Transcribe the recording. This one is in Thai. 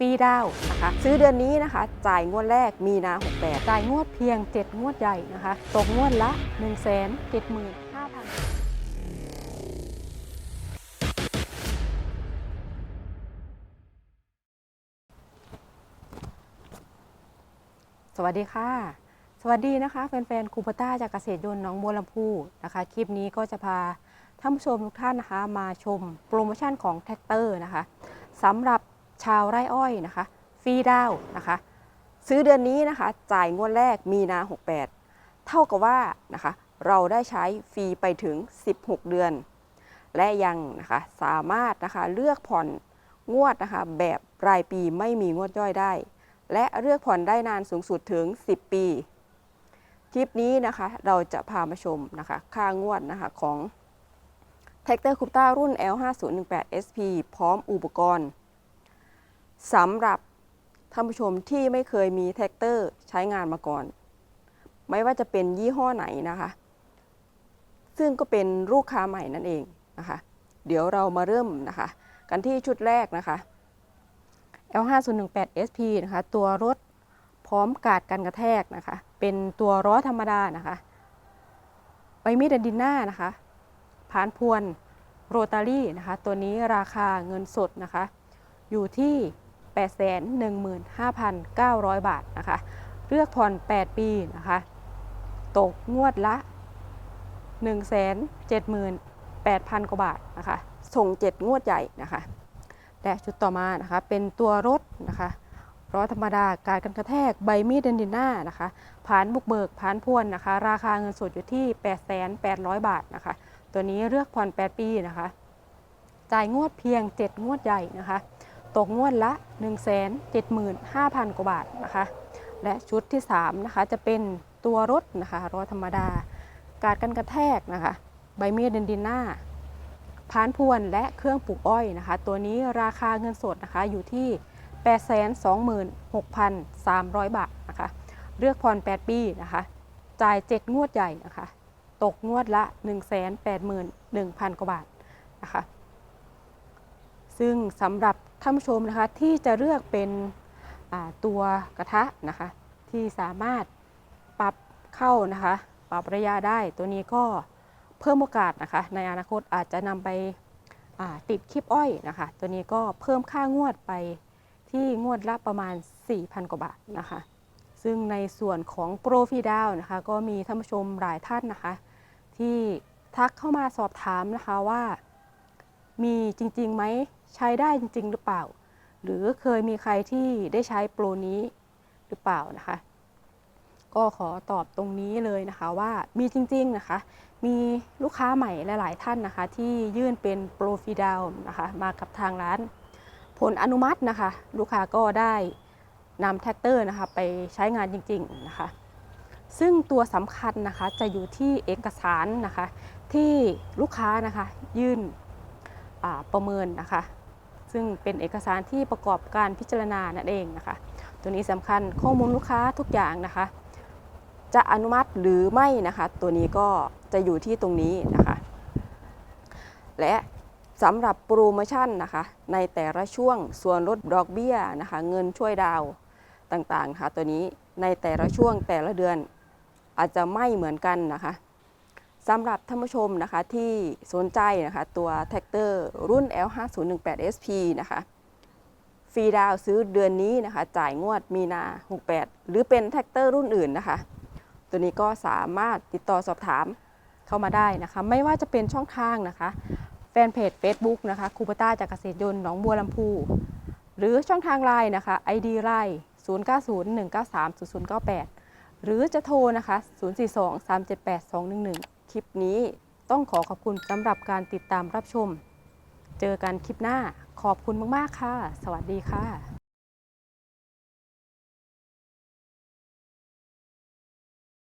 ฟรีดาวนะคะซื้อเดือนนี้นะคะ จ่ายงวดแรกมีนา68จ่ายงวดเพียง 7 งวดใหญ่นะคะ ตกงวดละ 1 7 5 0 0 0สวัสดีค่ะ สวัสดีนะคะแฟนๆคูปต้าจากเกษตรยนต์น้องบัวลำพูนะคะ คลิปนี้ก็จะพาท่านผู้ชมทุกท่านนะคะ มาชมโปรโมชั่นของแท็กเตอร์นะคะสำหรับ ชาวไร่อ้อยนะคะฟรีดาวนะคะ ซื้อเดือนนี้นะคะจ่ายงวดแรกมีนา 68 เท่ากับว่านะคะเราได้ใช้ฟรีไปถึง 16 เดือน และยังนะคะสามารถนะคะเลือกผ่อนงวดนะคะแบบรายปีไม่มีงวดย่อยได้ และเลือกผ่อนได้นานสูงสุดถึง 10 ปีคลิปนี้นะคะเราจะพามาชมนะคะค่างวดนะคะของแท็กเตอร์คูปต้ารุ่น L5018 SP พร้อมอุปกรณ์ สำหรับท่านผู้ชมที่ไม่เคยมีแท็กเตอร์ใช้งานมาก่อน ไม่ว่าจะเป็นยี่ห้อไหนนะคะ ซึ่งก็เป็นลูกค้าใหม่นั่นเองนะคะ เดี๋ยวเรามาเริ่มนะคะ กันที่ชุดแรกนะคะ L5018 SP นะคะ ตัวรถพร้อมกาดกันกระแทกนะคะ เป็นตัวล้อธรรมดานะคะใบมีดดินหน้านะคะผานพวนโรตารี่นะคะ ตัวนี้ราคาเงินสดนะคะ อยู่ที่ 815,900 บาทนะคะ เลือกผ่อน 8 ปีนะคะ ตกงวดละ 178,000 กว่าบาทนะคะ ส่ง 7 งวดใหญ่นะคะ และชุดต่อมานะคะ เป็นตัวรถนะคะล้อธรรมดา การกันกระแทก ใบมีดเดนดินหน้านะคะผ่านบุกเบิกผ่านพวนนะคะ ราคาเงินสดอยู่ที่ 8,800 บาทนะคะ ตัวนี้เลือกผ่อน 8 ปีนะคะ จ่ายงวดเพียง 7 งวดใหญ่นะคะ ตกงวดละ 175,000 กว่าบาทนะคะ และชุดที่3นะคะจะเป็นตัวรถนะคะล้อธรรมดา การกันกระแทกนะคะ ใบมีดเดนดินหน้าพานพวนและเครื่องปลูกอ้อยนะคะ ตัวนี้ราคาเงินสดนะคะอยู่ที่ 826,300 บาทนะคะ เลือกผ่อน 8 ปีนะคะ จ่าย 7 งวดใหญ่นะคะ ตกงวดละ 181,000 กว่าบาทนะคะ ซึ่งสำหรับท่านผู้ชมนะคะที่จะเลือกเป็นตัวกระทะนะคะที่สามารถปรับเข้านะคะ ปรับระยะได้ตัวนี้ก็เพิ่มโอกาสนะคะ ในอนาคตอาจจะนำไปติดคลิปอ้อยนะคะ ตัวนี้ก็เพิ่มค่างวดไปที่งวดละประมาณ 4,000 กว่าบาทนะคะ ซึ่งในส่วนของโปรฟีดาวนะคะ ก็มีท่านผู้ชมหลายท่านนะคะ ที่ทักเข้ามาสอบถามนะคะว่า มีจริงๆไหมใช้ได้จริง ๆ หรือเปล่า หรือเคยมีใครที่ได้ใช้โปรนี้หรือเปล่านะคะ ก็ขอตอบตรงนี้เลยนะคะว่ามีจริงๆนะคะ มีลูกค้าใหม่หลาย ๆ ท่านนะคะ ที่ยื่นเป็นโปรฟีดาวนะคะมากับทางร้าน ผลอนุมัตินะคะ ลูกค้าก็ได้นำแท็กเตอร์นะคะไปใช้งานจริง ๆ นะคะ ซึ่งตัวสำคัญนะคะจะอยู่ที่เอกสารนะคะ ที่ลูกค้านะคะ ยื่น ประเมินนะคะ ซึ่งเป็นเอกสารที่ประกอบการพิจารณานั่นเองนะคะ ตัวนี้สำคัญข้อมูลลูกค้าทุกอย่างนะคะ จะอนุมัติหรือไม่นะคะ ตัวนี้ก็จะอยู่ที่ตรงนี้นะคะ และสำหรับโปรโมชั่นนะคะ ในแต่ละช่วงส่วนลดดอกเบี้ยนะคะ เงินช่วยดาวต่างๆนะคะตัวนี้ในแต่ละช่วงแต่ละเดือนอาจจะไม่เหมือนกันนะคะ สำหรับท่านผู้ชมนะคะที่สนใจนะคะตัวแท็กเตอร์รุ่น L5018SP นะคะฟรีดาวซื้อเดือนนี้นะคะจ่ายงวดมีนา 68 หรือเป็นแท็กเตอร์รุ่นอื่นนะคะ ตัวนี้ก็สามารถติดต่อสอบถามเข้ามาได้นะคะ ไม่ว่าจะเป็นช่องทางนะคะ แฟนเพจ Facebook นะคะคูปต้าจากเกษตรยนต์หนองบัวลำพู หรือช่องทางไลน์นะคะ ID ไลน์0901930098 หรือจะโทรนะคะ 042-378-211 คลิปนี้ต้องขอขอบคุณสำหรับการติดตามรับชม เจอกันคลิปหน้าขอบคุณมาก ๆ ค่ะ สวัสดีค่ะ